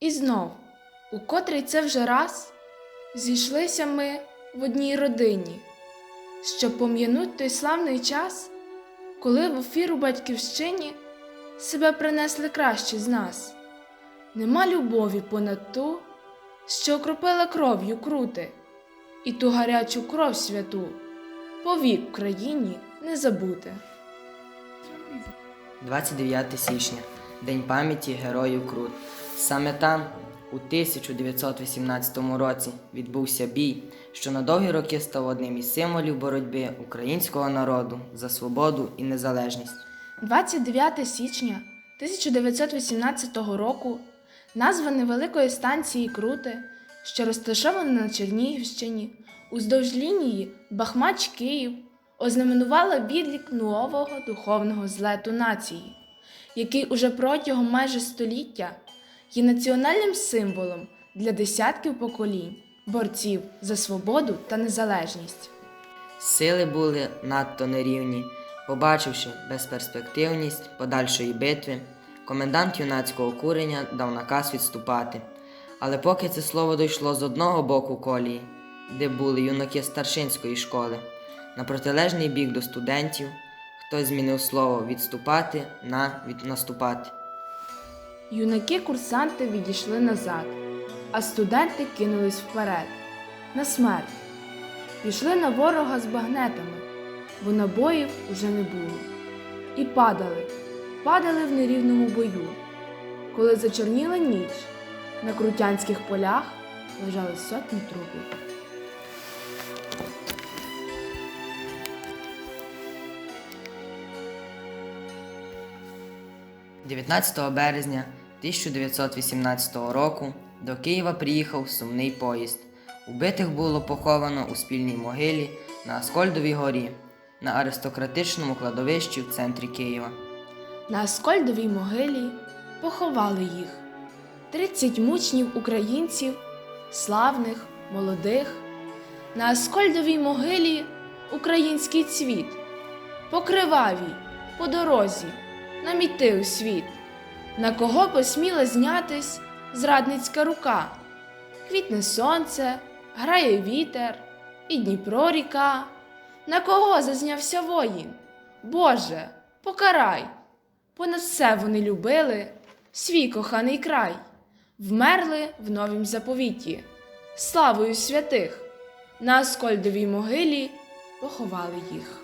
І знов, у котрий це вже раз, зійшлися ми в одній родині, щоб пом'януть той славний час, коли в ефіру батьківщині себе принесли кращі з нас. Нема любові понад ту, що окропила кров'ю крути, і ту гарячу кров святу повік країні не забути. 29 січня День пам'яті героїв Крут. Саме там, у 1918 році, відбувся бій, що на довгі роки став одним із символів боротьби українського народу за свободу і незалежність. 29 січня 1918 року назва невеликої станції Крути, що розташована на Чернігівщині, уздовж лінії Бахмач-Київ, ознаменувала відлік нового духовного злету нації, який уже протягом майже століття є національним символом для десятків поколінь борців за свободу та незалежність. Сили були надто нерівні. Побачивши безперспективність подальшої битви, комендант юнацького курення дав наказ відступати. Але поки це слово дійшло з одного боку колії, де були юнаки старшинської школи, на протилежний бік до студентів, хтось змінив слово відступати на від наступати. Юнаки-курсанти відійшли назад, а студенти кинулись вперед, на смерть. Пішли на ворога з багнетами, бо набоїв уже не було. І падали, падали в нерівному бою. Коли зачорніла ніч, на крутянських полях лежали сотні трупів. – 19 березня 1918 року до Києва приїхав сумний поїзд. Убитих було поховано у спільній могилі на Аскольдовій горі на аристократичному кладовищі в центрі Києва. На Аскольдовій могилі поховали їх 30 мучнів українців, славних, молодих. На Аскольдовій могилі український цвіт, по кривавій, по дорозі, намітив світ, на кого посміла знятись зрадницька рука. Квітне сонце, грає вітер, і Дніпро ріка. На кого зазнявся воїн? Боже, покарай! Понад все вони любили свій коханий край, вмерли в новім заповіті, славою святих, на Аскольдовій могилі поховали їх.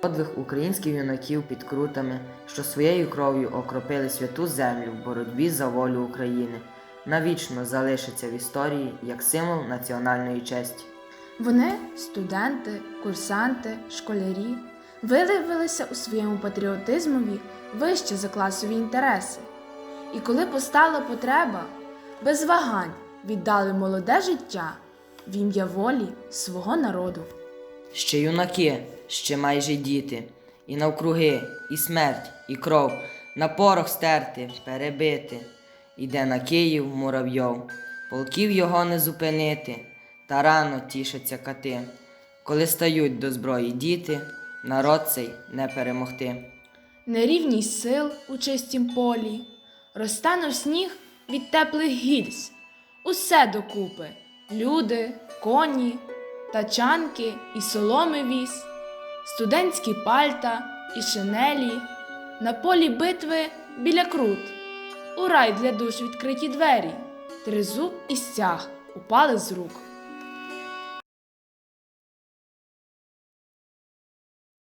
Подвиг українських юнаків під крутами, що своєю кров'ю окропили святу землю в боротьбі за волю України, навічно залишиться в історії як символ національної честі. Вони, студенти, курсанти, школярі, виявилися у своєму патріотизмові вище за класові інтереси. І коли постала потреба, без вагань віддали молоде життя в ім'я волі свого народу. Ще юнаки, ще майже діти, і навкруги, і смерть, і кров, на порох стерти, перебити. Іде на Київ муравйов, полків його не зупинити, та рано тішаться кати. Коли стають до зброї діти, народ цей не перемогти. Нерівність сил у чистім полі, розтанув сніг від теплих гільз, усе докупи люди, коні, тачанки і соломи віз, студентські пальта і шинелі, на полі битви біля крут, у рай для душ відкриті двері, тризуб і стяг упали з рук.